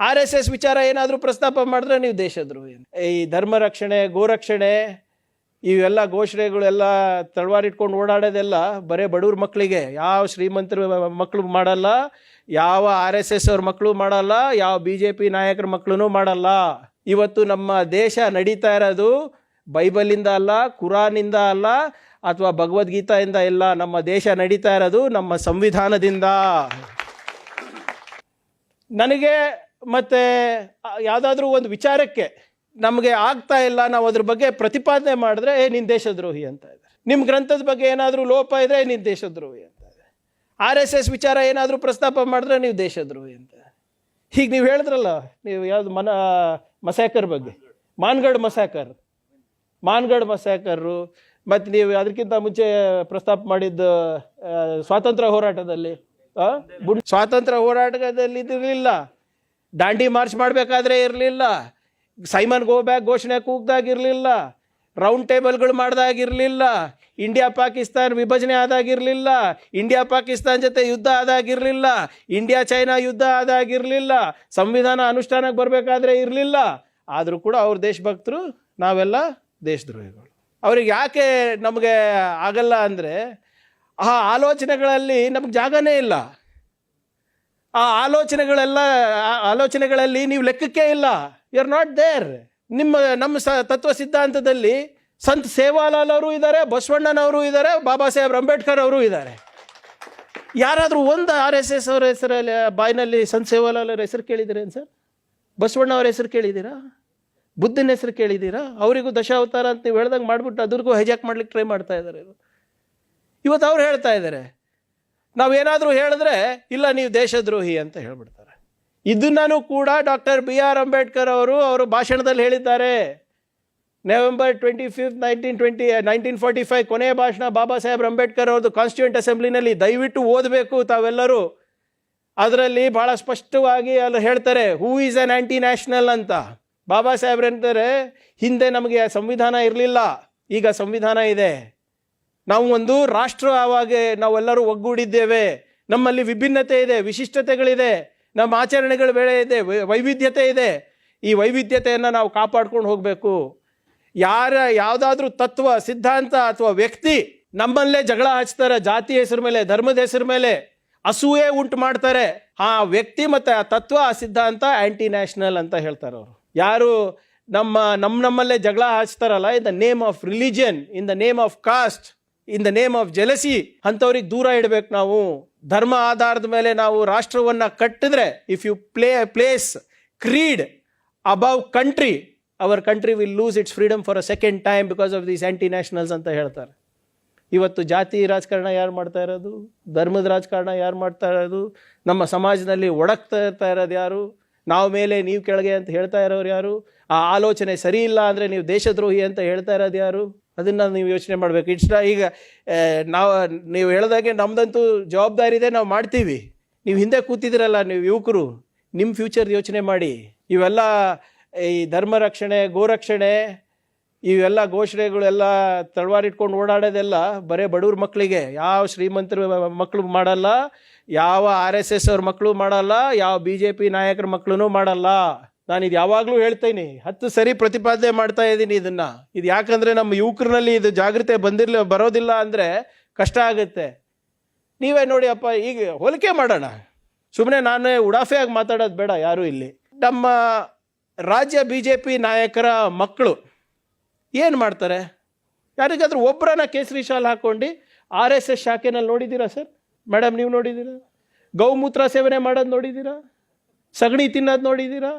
R S S ವಿಚಾರ ಏನಾದರೂ ಪ್ರಸ್ತಾಪ ಮಾಡಿದ್ರೆ ನೀವು ದೇಶದ್ರೋಹಿ ಈ ಧರ್ಮ ರಕ್ಷಣೆ ಗೋರಕ್ಷಣೆ ಇವೆಲ್ಲ ಘೋಷಣೆಗಳೆಲ್ಲ ತಳವಾರ ಇಟ್ಕೊಂಡು ಓಡಾಡೋದೆಲ್ಲ ಬರೇ ಬಡವ್ರ ಮಕ್ಕಳಿಗೆ. ಯಾವ ಶ್ರೀಮಂತರ ಮಕ್ಕಳು ಮಾಡಲ್ಲ, ಯಾವ ಆರ್ ಎಸ್ ಎಸ್ ಅವ್ರ ಮಕ್ಕಳು ಮಾಡಲ್ಲ, ಯಾವ ಬಿ ಜೆ ಪಿ ನಾಯಕರ ಮಕ್ಕಳು ಮಾಡಲ್ಲ. ಇವತ್ತು ನಮ್ಮ ದೇಶ ನಡೀತಾ ಇರೋದು ಬೈಬಲಿಂದ ಅಲ್ಲ, ಕುರಾನಿಂದ ಅಲ್ಲ, ಅಥವಾ ಭಗವದ್ಗೀತೆಯಿಂದ ಇಲ್ಲ. ನಮ್ಮ ದೇಶ ನಡೀತಾ ಇರೋದು ನಮ್ಮ ಸಂವಿಧಾನದಿಂದ. ನನಗೆ ಮತ್ತೆ ಯಾವುದಾದ್ರೂ ಒಂದು ವಿಚಾರಕ್ಕೆ ನಮಗೆ ಆಗ್ತಾ ಇಲ್ಲ, ನಾವು ಅದ್ರ ಬಗ್ಗೆ ಪ್ರತಿಪಾದನೆ ಮಾಡಿದ್ರೆ, ಏ ನಿನ್ನ ದೇಶದ್ರೋಹಿ ಅಂತ ಇದ್ದಾರೆ. ನಿಮ್ಮ ಗ್ರಂಥದ ಬಗ್ಗೆ ಏನಾದರೂ ಲೋಪ ಇದ್ರೆ ನಿನ್ನ ದೇಶದ್ರೋಹಿ ಅಂತ ಆರ್ ಎಸ್ ಎಸ್ ವಿಚಾರ ಏನಾದರೂ ಪ್ರಸ್ತಾಪ ಮಾಡಿದ್ರೆ, ನೀವು ದೇಶದ್ರೋಹಿ ಅಂತ ಹೀಗೆ ನೀವು ಹೇಳಿದ್ರಲ್ಲ, ನೀವು ಯಾವುದು ಮನ ಮಸಾಕರ್ ಬಗ್ಗೆ? ಮಾನ್ಗಢ ಮಸಾಕರ್ ಮಾನ್ಗಢ ಮಸಾಕರು ಮತ್ತು ನೀವು ಅದಕ್ಕಿಂತ ಮುಂಚೆ ಪ್ರಸ್ತಾಪ ಮಾಡಿದ್ದು ಸ್ವಾತಂತ್ರ್ಯ ಹೋರಾಟದಲ್ಲಿ ಸ್ವಾತಂತ್ರ್ಯ ಹೋರಾಟದಲ್ಲಿ ಇದಿರಲಿಲ್ಲ ದಾಂಡಿ ಮಾರ್ಚ್ ಮಾಡಬೇಕಾದ್ರೆ ಇರಲಿಲ್ಲ. ಸೈಮನ್ ಗೋ ಬ್ಯಾಕ್ ಘೋಷಣೆ ಕೂಗ್ದಾಗಿರಲಿಲ್ಲ ರೌಂಡ್ ಟೇಬಲ್ಗಳು ಮಾಡ್ದಾಗಿರಲಿಲ್ಲ ಇಂಡಿಯಾ ಪಾಕಿಸ್ತಾನ ವಿಭಜನೆ ಆದಾಗಿರಲಿಲ್ಲ ಇಂಡಿಯಾ ಪಾಕಿಸ್ತಾನ ಜೊತೆ ಯುದ್ಧ ಆದಾಗಿರಲಿಲ್ಲ ಇಂಡಿಯಾ ಚೈನಾ ಯುದ್ಧ ಆದಾಗಿರಲಿಲ್ಲ ಸಂವಿಧಾನ ಅನುಷ್ಠಾನಕ್ಕೆ ಬರಬೇಕಾದ್ರೆ ಇರಲಿಲ್ಲ. ಆದರೂ ಕೂಡ ಅವ್ರ ದೇಶಭಕ್ತರು, ನಾವೆಲ್ಲ ದೇಶದ್ರೋಹಿಗಳು. ಅವ್ರಿಗೆ ಯಾಕೆ ನಮಗೆ ಆಗಲ್ಲ ಅಂದರೆ, ಆ ಆಲೋಚನೆಗಳಲ್ಲಿ ನಮಗೆ ಜಾಗನೇ ಇಲ್ಲ. ಆ ಆಲೋಚನೆಗಳೆಲ್ಲ ಆಲೋಚನೆಗಳಲ್ಲಿ ನೀವು ಲೆಕ್ಕಕ್ಕೆ ಇಲ್ಲ. ಯು ಆರ್ ನಾಟ್ ದೇರ್ ನಿಮ್ಮ, ನಮ್ಮ ಸ, ತತ್ವ ಸಿದ್ಧಾಂತದಲ್ಲಿ ಸಂತ ಸೇವಾಲಾಲ್ ಅವರು ಇದ್ದಾರೆ ಬಸವಣ್ಣನವರು ಇದ್ದಾರೆ ಬಾಬಾ ಸಾಹೇಬ್ ಅಂಬೇಡ್ಕರ್ ಅವರು ಇದ್ದಾರೆ ಯಾರಾದರೂ ಒಂದು ಆರ್ ಎಸ್ ಎಸ್ ಅವರ ಹೆಸರಲ್ಲಿ, ಬಾಯಿನಲ್ಲಿ ಸಂತ ಸೇವಾಲಾಲ್ ಅವರ ಹೆಸರು ಕೇಳಿದ್ದೀರೇನು ಸರ್? ಬಸವಣ್ಣ ಅವ್ರ ಹೆಸರು ಕೇಳಿದ್ದೀರಾ ಬುದ್ಧನ ಹೆಸರು ಕೇಳಿದ್ದೀರಾ ಅವರಿಗೂ ದಶಾವತಾರ ಅಂತ ನೀವು ಹೇಳ್ದಂಗೆ ಮಾಡಿಬಿಟ್ಟು ಅದ್ರಿಗೂ ಹೈಜಾಕ್ ಮಾಡ್ಲಿಕ್ಕೆ ಟ್ರೈ ಮಾಡ್ತಾ ಇದ್ದಾರೆ ಇವತ್ತು ಅವ್ರು ಹೇಳ್ತಾ ಇದ್ದಾರೆ ನಾವೇನಾದರೂ ಹೇಳಿದ್ರೆ, ಇಲ್ಲ, ನೀವು ದೇಶದ್ರೋಹಿ ಅಂತ ಹೇಳ್ಬಿಡ್ತಾರೆ. ಇದನ್ನೂ ಕೂಡ ಡಾಕ್ಟರ್ ಬಿ ಆರ್ ಅಂಬೇಡ್ಕರ್ ಅವರು ಅವರು ಭಾಷಣದಲ್ಲಿ ಹೇಳಿದ್ದಾರೆ. November twenty fifth, nineteen twenty, nineteen forty five ಕೊನೆಯ ಭಾಷಣ ಬಾಬಾ ಸಾಹೇಬ್ ಅಂಬೇಡ್ಕರ್ ಅವ್ರದ್ದು ಕಾನ್ಸ್ಟಿಟ್ಯೂಂಟ್ ಅಸೆಂಬ್ಲಿನಲ್ಲಿ ದಯವಿಟ್ಟು ಓದಬೇಕು ತಾವೆಲ್ಲರೂ. ಅದರಲ್ಲಿ ಭಾಳ ಸ್ಪಷ್ಟವಾಗಿ ಅಲ್ಲಿ ಹೇಳ್ತಾರೆ who is an anti national ಅಂತ. ಬಾಬಾ ಸಾಹೇಬ್ರಂತಾರೆ ಹಿಂದೆ ನಮಗೆ ಸಂವಿಧಾನ ಇರಲಿಲ್ಲ, ಈಗ ಸಂವಿಧಾನ ಇದೆ. ನಾವು ಒಂದು ರಾಷ್ಟ್ರ ಆವಾಗ ನಾವೆಲ್ಲರೂ ಒಗ್ಗೂಡಿದ್ದೇವೆ. ನಮ್ಮಲ್ಲಿ ವಿಭಿನ್ನತೆ ಇದೆ, ವಿಶಿಷ್ಟತೆಗಳಿದೆ. ನಮ್ಮ ಆಚರಣೆಗಳ ವೇಳೆ ಇದೆ ವೈವಿಧ್ಯತೆ ಇದೆ. ಈ ವೈವಿಧ್ಯತೆಯನ್ನು ನಾವು ಕಾಪಾಡ್ಕೊಂಡು ಹೋಗಬೇಕು. ಯಾರ, ಯಾವುದಾದ್ರೂ ತತ್ವ, ಸಿದ್ಧಾಂತ ಅಥವಾ ವ್ಯಕ್ತಿ ನಮ್ಮಲ್ಲೇ ಜಗಳ ಹಚ್ತಾರೆ, ಜಾತಿ ಹೆಸರು ಮೇಲೆ, ಧರ್ಮದ ಹೆಸರು ಮೇಲೆ, ಅಸೂಯೆ ಉಂಟು ಮಾಡ್ತಾರೆ. ಆ ವ್ಯಕ್ತಿ ಮತ್ತು ಆ ತತ್ವ, ಆ ಸಿದ್ಧಾಂತ ಆ್ಯಂಟಿ ನ್ಯಾಷನಲ್ ಅಂತ ಹೇಳ್ತಾರೆ ಅವರು. ಯಾರು ನಮ್ಮ ನಮ್ಮ ನಮ್ಮಲ್ಲೇ ಜಗಳ ಹಚ್ತಾರಲ್ಲ in the name of religion in the name of caste in the name of jealousy ಅಂಥವ್ರಿಗೆ ದೂರ ಇಡಬೇಕು ನಾವು. ಧರ್ಮ ಆಧಾರದ ಮೇಲೆ ನಾವು ರಾಷ್ಟ್ರವನ್ನು ಕಟ್ಟಿದ್ರೆ if you play places creed above country our country will lose its freedom for a second time because of these anti nationals ಅಂತ ಹೇಳ್ತಾರೆ. ಇವತ್ತು ಜಾತಿ ರಾಜಕಾರಣ ಯಾರು ಮಾಡ್ತಾ ಇರೋದು? ಧರ್ಮದ ರಾಜಕಾರಣ ಯಾರು ಮಾಡ್ತಾ ಇರೋದು? ನಮ್ಮ ಸಮಾಜದಲ್ಲಿ ಒಡಕ್ತಾ ಇರ್ತಾ ಇರೋದು ಯಾರು? ನಾವು ಮೇಲೆ ನೀವು ಕೆಳಗೆ ಅಂತ ಹೇಳ್ತಾ ಇರೋರು ಯಾರು? ಆ ಆಲೋಚನೆ ಸರಿ ಇಲ್ಲ ಅಂದರೆ ನೀವು ದೇಶದ್ರೋಹಿ ಅಂತ ಹೇಳ್ತಾ ಇರೋದು ಯಾರು? ಅದನ್ನು ನೀವು ಯೋಚನೆ ಮಾಡಬೇಕು. ಇಟ್ಸ್ ಈಗ ನಾವು, ನೀವು ಹೇಳ್ದಾಗೆ ನಮ್ಮದಂತೂ ಜವಾಬ್ದಾರಿ ಇದೆ, ನಾವು ಮಾಡ್ತೀವಿ. ನೀವು ಹಿಂದೆ ಕೂತಿದ್ದೀರಲ್ಲ, ನೀವು ಯುವಕರು ನಿಮ್ಮ ಫ್ಯೂಚರ್ ಯೋಚನೆ ಮಾಡಿ. ಇವೆಲ್ಲ, ಈ ಧರ್ಮ ರಕ್ಷಣೆ ಗೋರಕ್ಷಣೆ ಇವೆಲ್ಲ ಘೋಷಣೆಗಳೆಲ್ಲ ತಳವಾರ ಇಟ್ಕೊಂಡು ಓಡಾಡೋದೆಲ್ಲ ಬರೇ ಬಡವ್ರ ಮಕ್ಕಳಿಗೆ ಯಾವ ಶ್ರೀಮಂತರ ಮಕ್ಕಳು ಮಾಡಲ್ಲ, ಯಾವ ಆರ್ ಎಸ್ ಎಸ್ ಅವ್ರ ಮಕ್ಕಳು ಮಾಡಲ್ಲ, ಯಾವ ಬಿ ಜೆ ಪಿ ನಾಯಕರ ಮಕ್ಕಳು ಮಾಡಲ್ಲ. ನಾನು ಇದು ಯಾವಾಗಲೂ ಹೇಳ್ತೀನಿ, ಹತ್ತು ಸರಿ ಪ್ರತಿಪಾದನೆ ಮಾಡ್ತಾ ಇದ್ದೀನಿ ಇದನ್ನು. ಇದು ಯಾಕಂದರೆ ನಮ್ಮ ಯುವಕರಲ್ಲಿ ಇದು ಜಾಗೃತಿ ಬಂದಿರಲಿ, ಬರೋದಿಲ್ಲ ಅಂದರೆ ಕಷ್ಟ ಆಗುತ್ತೆ. ನೀವೇ ನೋಡಿ ಅಪ್ಪ, ಈಗ ಹೋಲಿಕೆ ಮಾಡೋಣ. ಸುಮ್ಮನೆ ನಾನು ಉಡಾಫೆಯಾಗಿ ಮಾತಾಡೋದು ಬೇಡ, ಯಾರೂ ಇಲ್ಲಿ. ನಮ್ಮ ರಾಜ್ಯ ಬಿ ಜೆ ಪಿ ನಾಯಕರ ಮಕ್ಕಳು ಏನು ಮಾಡ್ತಾರೆ? ಯಾರಿಗಾದ್ರೂ ಒಬ್ಬರನ್ನ ಕೇಸರಿ ಶಾಲ್ ಹಾಕ್ಕೊಂಡು ಆರ್ ಎಸ್ ಎಸ್ ಶಾಖೆನಲ್ಲಿ ನೋಡಿದ್ದೀರಾ ಸರ್? ಮೇಡಮ್ ನೀವು ನೋಡಿದ್ದೀರಾ? ಗೌಮೂತ್ರ ಸೇವನೆ ಮಾಡೋದು ನೋಡಿದ್ದೀರಾ? ಸಗಣಿ ತಿನ್ನೋದು ನೋಡಿದ್ದೀರಾ?